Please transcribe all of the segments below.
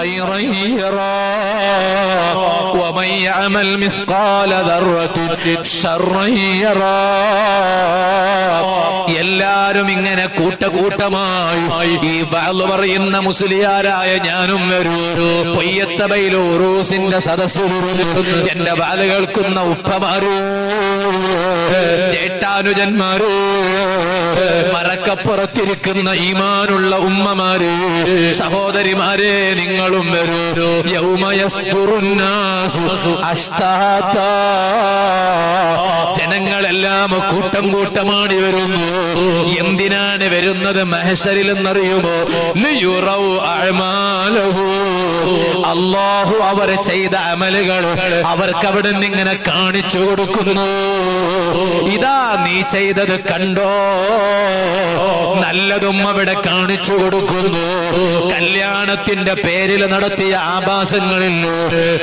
خيرا يرى ومن يعمل مثقال ذرة شرا يرى എല്ലാരും ഇങ്ങനെ കൂട്ടകൂട്ടമായി ഈ ബാള് പറയുന്ന മുസ്ലിയാരായ ഞാനും വരൂ പൊയ്യത്തബയിലോ റൂസിന്റെ സദസ്സിൽ എന്റെ ബാല് കേൾക്കുന്ന ഉപ്പമാരൂ ചേട്ടാനുജന്മാരൂ മറക്കപ്പുറത്തിരിക്കുന്ന ഈമാനുള്ള ഉമ്മമാര് സഹോദരിമാരെ നിങ്ങളും വരൂ. ജനങ്ങളെല്ലാം കൂട്ടം കൂട്ടമാണ് വരുന്നു എന്തിനാണ് വരുന്നത് അഅ്മാലഹു. അള്ളാഹു അവർ ചെയ്ത അമലുകൾ അവർക്ക് അവിടെ നിന്ന് ഇങ്ങനെ കാണിച്ചു കൊടുക്കുന്നു ഇതാ നീ ചെയ്തത് കണ്ടോ? നല്ലതും അവിടെ കാണിച്ചു കൊടുക്കുന്നു. കല്യാണത്തിന്റെ പേരിൽ നടത്തിയ ആഭാസങ്ങളിൽ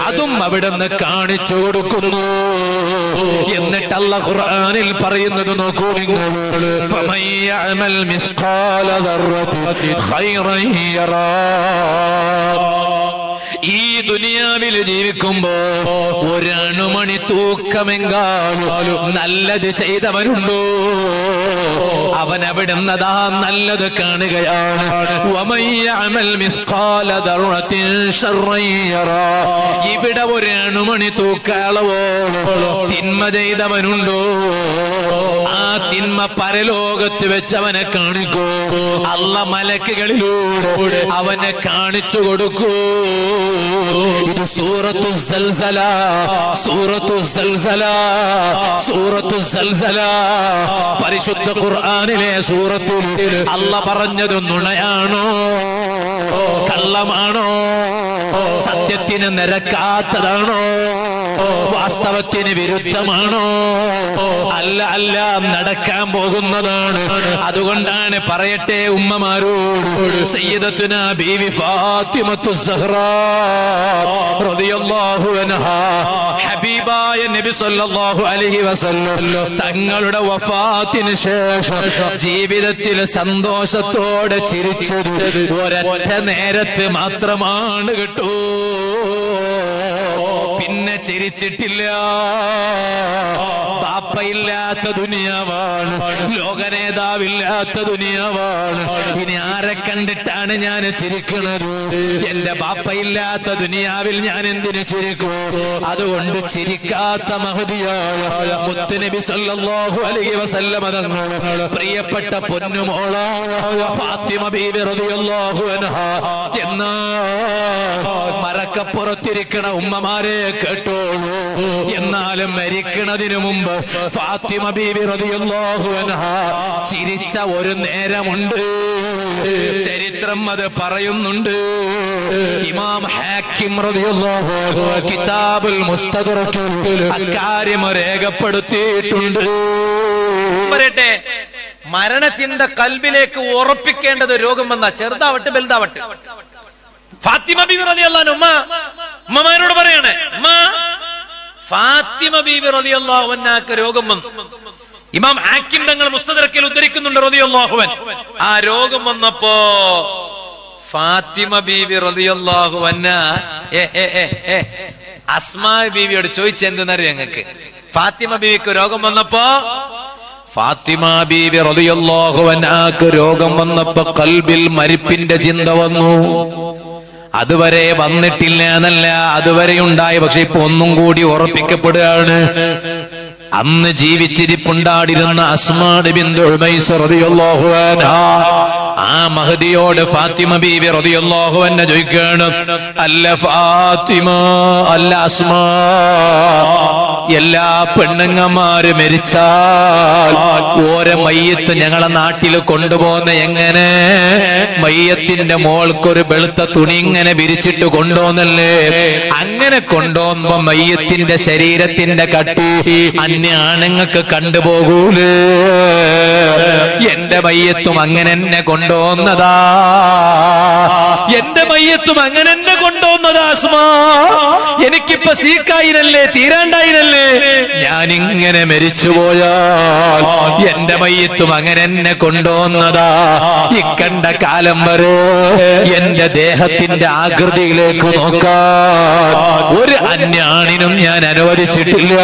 അതും അവിടുന്ന് കാണിച്ചു കൊടുക്കുന്നു. എന്നിട്ട് ഖുർആനിൽ പറയുന്നത് നോക്കൂ നിങ്ങൾ. മിസ്ഖാല ഖൈറൻ ഈ ദുനിയാവിൽ ജീവിക്കുമ്പോ ഒരണുമണി തൂക്കമെങ്കാലും നല്ലത് ചെയ്തവനുണ്ടോ? അവൻ അവിടുന്നതാ നല്ലത് കാണുകയാണ്. ഇവിടെ ഒരു അണുമണി തൂക്കാളവോ തിന്മ ചെയ്തവനുണ്ടോ? ആ തിന്മ പരലോകത്ത് വെച്ച് അവനെ കാണിക്കൂ. അല്ല മലക്കുകളിലൂടെ അവനെ കാണിച്ചു കൊടുക്കൂ. ഇത് സൂറത്തു സൽസല സൂറത്തു സൽസല സൂറത്തു സൽസല. പരിശുദ്ധ ഖുർആാനിലെ സൂറത്തിൽ അല്ല പറഞ്ഞത് നുണയാണോ? കള്ളമാണോ? സത്യത്തിന് നിരക്കാത്തതാണോ? വാസ്തവത്തിന് വിരുദ്ധമാണോ? അല്ല അല്ല നടക്കാൻ പോകുന്നതാണ്. അതുകൊണ്ടാണ് പറയട്ടെ ഉമ്മമാരോട് സയ്യിദത്തുന ഫാത്തിമത്തു സഹ്റ റളിയല്ലാഹു ഹബീബായ നബി അലൈഹി വസല്ലം. തങ്ങളുടെ വഫാത്തിന് ശേഷം ജീവിതത്തിൽ സന്തോഷത്തോടെ ചിരിച്ചത് ഒരൊറ്റ നേരത്ത് മാത്രമാണ് കേട്ടോ. ചിരിച്ചിട്ടില്ല. ബാപ്പയില്ലാത്ത ദുനിയാവാണ്. ലോകനേതാവില്ലാത്ത ദുനിയാവാണ്. ഇനി ആരെ കണ്ടിട്ടാണ് ഞാൻ ചിരിക്കുന്നത് എന്റെ ബാപ്പയില്ലാത്ത ദുനിയാവിൽ ഞാൻ എന്തിനു ചിരിക്കൂ? അതുകൊണ്ട് ചിരിക്കാത്ത മഹതിയായ മുത്തുനബി സല്ലല്ലാഹു അലൈഹി വസല്ലമ തങ്ങൾ പ്രിയപ്പെട്ട പൊന്നുമോളായ ഫാത്തിമ ബീവി റളിയല്ലാഹു അൻഹാ. എന്നാ മറക്കപ്പുറത്തിരിക്കണ ഉമ്മമാരെ കേട്ടോളൂ. എന്നാലും മരിക്കണതിനു മുമ്പ് ഫാത്തിമ ബീവി റളിയല്ലാഹു അൻഹാ ചിരിച്ച ഒരു നേരമുണ്ട്. ചരിത്രം അത് പറയുന്നുണ്ട്. ഇമാം ഹാക്കിം റളിയല്ലാഹു അൻഹു കിതാബുൽ മുസ്തദറക്കിൽ അക്കാര്യം രേഖപ്പെടുത്തിയിട്ടുണ്ട്. പറയട്ടെ മരണചിന്ത കൽബിലേക്ക് ഉറപ്പിക്കേണ്ടത് രോഗം വന്ന ചെറുതാവട്ടെ വലുതാവട്ടെ. ഫാത്തിമ ബിബി റളിയല്ലാഹു ഉമ്മ ഉമ്മമാരോട് പറയണേ ഉമ്മ ഫാത്തിമ ബീബി അൻഹാക്ക് രോഗം വന്നു. ഇമാം ഹാക്കിം തങ്ങൾ മുസ്തദ്രക്കിൽ ഉദ്ധരിക്കുന്നുണ്ട് റളിയല്ലാഹുവൻ ആ രോഗം വന്നപ്പോ ഫാത്തിമ ബീബി ഏ അസ്മാ ബീവിയോട് ചോദിച്ചെന്തെന്നറിയോ ഞങ്ങൾക്ക്? ഫാത്തിമ ബീവിക്ക് രോഗം വന്നപ്പോ ഫാത്തിമ ബീവി റളിയല്ലാഹു അൻഹാക്ക് രോഗം വന്നപ്പോ കൽബിൽ മരിപ്പിന്റെ ചിന്ത വന്നു. അതുവരെ വന്നിട്ടില്ല എന്നല്ല അതുവരെ ഉണ്ടായി. പക്ഷെ ഇപ്പൊ ഒന്നും കൂടി ഉറപ്പിക്കപ്പെടുകയാണ്. അന്ന് ജീവിച്ചിരിപ്പുണ്ടാടിരുന്ന അസ്മാഡ് ബിന്ദു ആ മഹദിയോട് ഫാത്തിമ ബീവി റളിയല്ലാഹു എന്നെ ചോദിക്കുകയാണ് അല്ല ഫാത്തിമ അല്ല അസ്മാ. എല്ലാ പെണ്ണുങ്ങന്മാര് മരിച്ചാൽ ഓരോ മയ്യത്ത് ഞങ്ങളെ നാട്ടിൽ കൊണ്ടുപോകുന്ന എങ്ങനെ? മയ്യത്തിന്റെ മോൾക്കൊരു വെളുത്ത തുണി ഇങ്ങനെ വിരിച്ചിട്ട് കൊണ്ടുപോന്നല്ലേ? അങ്ങനെ കൊണ്ടുപോകുമ്പോ മയ്യത്തിന്റെ ശരീരത്തിന്റെ കട്ടി അന്യ ആണുങ്ങൾക്ക് കണ്ടുപോകൂലേ എന്റെ മയ്യത്തും അങ്ങനെ എന്നെ കൊണ്ടുവന്നതാ. എന്റെ മയ്യത്തും അങ്ങനെ എന്നെ എനിക്കിപ്പോ സീക്കായിരല്ലേ തീരാണ്ടായിരല്ലേ ഞാൻ ഇങ്ങനെ മരിച്ചുപോയാൽ എന്റെ മയ്യത്തും അങ്ങനെ എന്നെ കൊണ്ടുവന്നതാ. ഇക്കണ്ട കാലം വരെ എന്റെ ദേഹത്തിന്റെ ആകൃതിയിലേക്ക് നോക്കാൻ ഒരു അന്യാണിനും ഞാൻ അനുവദിച്ചിട്ടില്ല.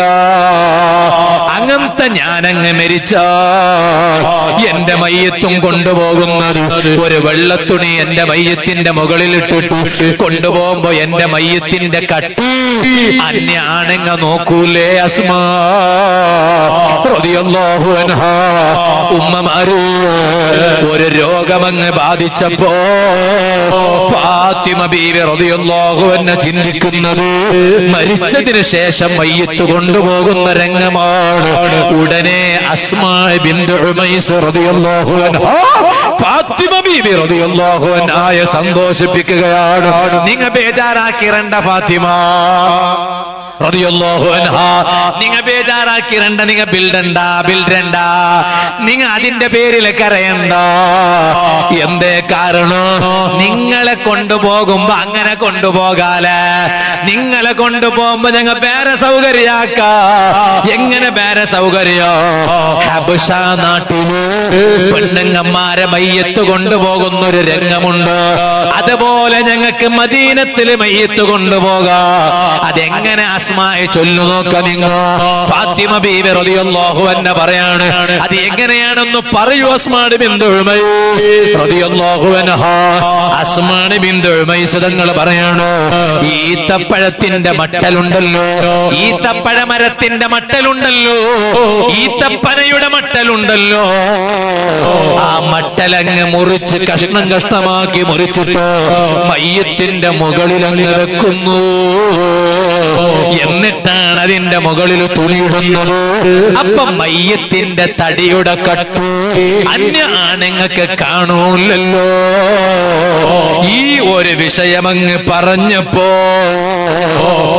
അങ്ങനത്തെ ഞാനങ്ങ് മരിച്ച എന്റെ മയ്യത്തും കൊണ്ടുപോകുന്നത് ഒരു വെള്ളത്തുണി എന്റെ മയ്യത്തിന്റെ മുകളിൽ ഇട്ടിട്ട് കൊണ്ടുപോകുമ്പോ എന്റെ മയ്യത്തിന്റെ കട്ടി അന്യ ആണെങ്ങ നോക്കൂലേ അസ്മാ. റളിയല്ലാഹു അൻഹാ. ഉമ്മമാര് ഒരു രോഗമങ്ങ് ബാധിച്ചപ്പോ ഫാത്തിമ ബീവി റളിയല്ലാഹു അൻഹ ചിന്തിക്കുന്നത് മരിച്ചതിന് ശേഷം മയ്യത്ത് കൊണ്ടുപോകുന്ന രംഗമാണ്. ഉടനെ അസ്മാ ബിന്ദു ഉമൈസ് റളിയല്ലാഹു അൻഹ. ഫാത്തിമ ബീബി റളിയല്ലാഹു അൻഹായെ സന്തോഷിപ്പിക്കുകയാണ്. നിങ്ങ ബേജാറാക്കിരണ്ട ഫാത്തിമ. നിങ്ങ ബേജാറാക്കിരണ്ട നിങ്ങ ബിൽഡണ്ട ബിൽഡണ്ട നിങ്ങ അതിന്റെ പേരിൽ കരയണ്ട. എന്തേ കാരണം? നിങ്ങളെ കൊണ്ടുപോകുമ്പോ അങ്ങനെ കൊണ്ടുപോകാലെ. നിങ്ങളെ കൊണ്ടുപോകുമ്പോ ഞങ്ങൾ വേറെ സൗകര്യാക്ക. എങ്ങനെ വേറെ സൗകര്യോ? ഹബഷ നാട്ടിൽ പെണ്ണുങ്ങന്മാരെ മയ്യത്ത് കൊണ്ടുപോകുന്ന ഒരു രംഗമുണ്ട്. അതുപോലെ ഞങ്ങൾക്ക് മദീനത്തിൽ മയ്യത്ത് കൊണ്ടുപോകാം. അതെങ്ങനെ അസ്മായി ചൊല്ലു നോക്ക നിങ്ങൾ ഫാത്തിമ ബീവി റളിയല്ലാഹു അൻഹ പറയാണ് അത് എങ്ങനെയാണെന്ന് പറയൂ അസ്മാട് ബിന്ദു ഉമൈസ്. റളിയല്ലാഹു അൻഹ അസ്മാട് ബിന്ദു ഉമൈസ് തങ്ങൾ പറയാണ് ഈത്തപ്പഴത്തിന്റെ മട്ടലുണ്ടല്ലോ ഈത്തപ്പഴ മരത്തിന്റെ മട്ടലുണ്ടല്ലോ ഈത്തപ്പനയുടെ മട്ടലുണ്ടല്ലോ. ആ മട്ടലങ്ങ് മുറിച്ച് കഷ്ണം കഷ്ണമാക്കി മുറിച്ചിട്ട് മയ്യത്തിന്റെ മുകളിൽ അങ്ങ് വെക്കുന്നു. എന്നിട്ടാണ് അതിന്റെ മുകളിൽ തുണിയിടുന്നത് അപ്പൊ മയ്യത്തിന്റെ തടിയുടെ കട്ടു അന്യ ആണുങ്ങൾക്ക് കാണൂലല്ലോ. ഈ ഒരു വിഷയമങ്ങ് പറഞ്ഞപ്പോ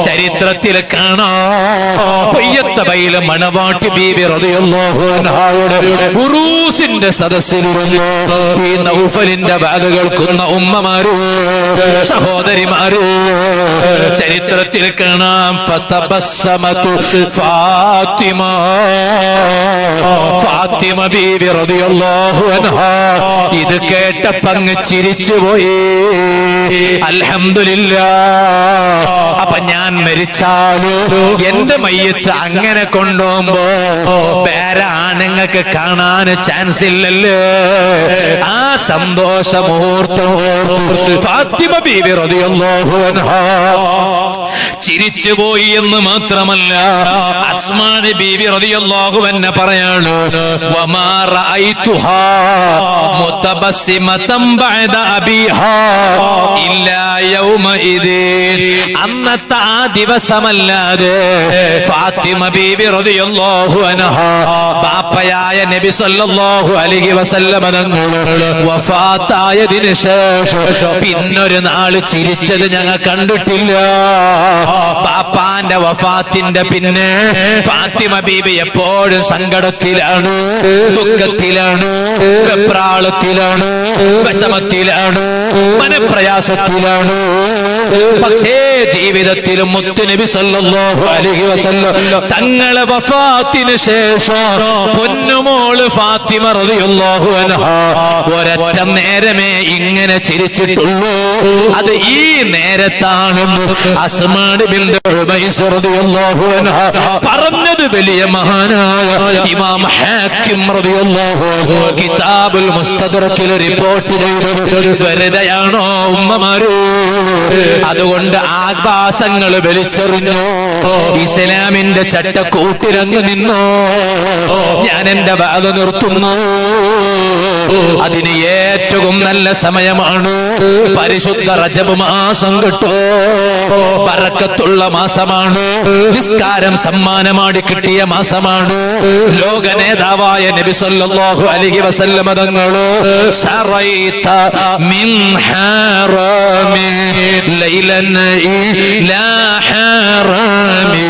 ചരിത്രത്തിൽ കാണാം. പൊയ്യത്തബയിലെ മണവാട്ടി ബീവി ഉറൂസിന്റെ സദസ്സിലിരുന്നു. ഈ നൗഫലിന്റെ ബാഗ് കേൾക്കുന്ന ഉമ്മമാരോ സഹോദരിമാരോ ചരിത്രത്തിൽ കാണാം. ഫതബസ്സമതു ഫാത്തിമ. ഫാത്തിമ ബീവി റളിയല്ലാഹു ഇത് കേട്ടപ്പങ്ങ് ചിരിച്ചുപോയി. അൽഹംദുലില്ലാ. അപ്പൊ ഞാൻ മരിച്ചാലോ? എന്റെ മയ്യത്ത് അങ്ങനെ കൊണ്ടുപോകുമ്പോ വേറെ ആണുങ്ങൾക്ക് കാണാൻ ചാൻസ് ഇല്ലല്ലോ. ആ സന്തോഷ ഫാത്തിമ ബീവി അൻഹാ. ചിരിച്ചുപോയി എന്ന് മാത്രമല്ല അസ്മാന് ബീവി റളിയല്ലാഹു അൻഹ പറയാണ് അന്നത്തെ ആ ദിവസമല്ലാതെ ഫാത്തിമ ബീവി റതിയല്ലാഹു അൻഹ ബാപ്പയായ നബി സല്ലല്ലാഹു അലൈഹി വസല്ലമ തങ്ങൾ വഫാത്തായതിനു ശേഷം പിന്നൊരു നാൾ ചിരിച്ചത് ഞങ്ങൾ കണ്ടിട്ടില്ല. പാപ്പാന്റെ വഫാത്തിന്റെ പിന്നെ ഫാത്തിമ ബീബി എപ്പോഴും സങ്കടത്തിലാണ് ദുഃഖത്തിലാണ് വെപ്രാളത്തിലാണ് വിഷമത്തിലാണ് മനപ്രയാസത്തിലാണ്. പക്ഷേ ജീവിതത്തിലും മുത്തുനബി സല്ലല്ലാഹു അലൈഹി വസല്ലം തങ്ങളെ വഫാത്തിന് ശേഷം പൊന്നുമോൾ ഫാത്തിമ റളിയല്ലാഹു അൻഹാ ഒരൊറ്റ നേരമേ ഇങ്ങനെ ചിരിച്ചിട്ടുള്ളൂ. അത് ഈ നേരത്താണെന്ന് അസ്മാട് ബിന്ദു റളിയല്ലാഹു അൻഹാ പറഞ്ഞത് വലിയ മഹാനായ ഇമാം ഹാക്കിം റളിയല്ലാഹു കിതാബുൽ മുസ്തദറക്കിൽ റിപ്പോർട്ട് ചെയ്തത് വെറുതെയാണോ ഉമ്മമാരോ? അതുകൊണ്ട് ആഭാസങ്ങൾ വലിച്ചെറിഞ്ഞു. ഇസ്ലാമിന്റെ ചട്ടക്കൂട്ടിരങ്ങ് നിന്നോ. ഞാൻ എന്റെ ബാധ നിർത്തുന്നു. അതിന് ഏറ്റവും നല്ല സമയമാണ് പരിശുദ്ധ റജബ് മാസം കിട്ടോ പറക്കത്തുള്ള മാസമാണ് നിസ്കാരം സമ്മാനമാടി കിട്ടിയ മാസമാണ് ലോക നേതാവായ നബി സല്ലല്ലാഹു അലൈഹി വസല്ലമ തങ്ങളോ ശറൈത മിൻ ഹാറാമി ലൈലൻ ഇലാ ഹാറാമി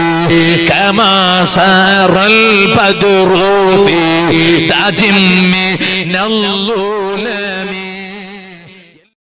كما سار البدر في تاج من الله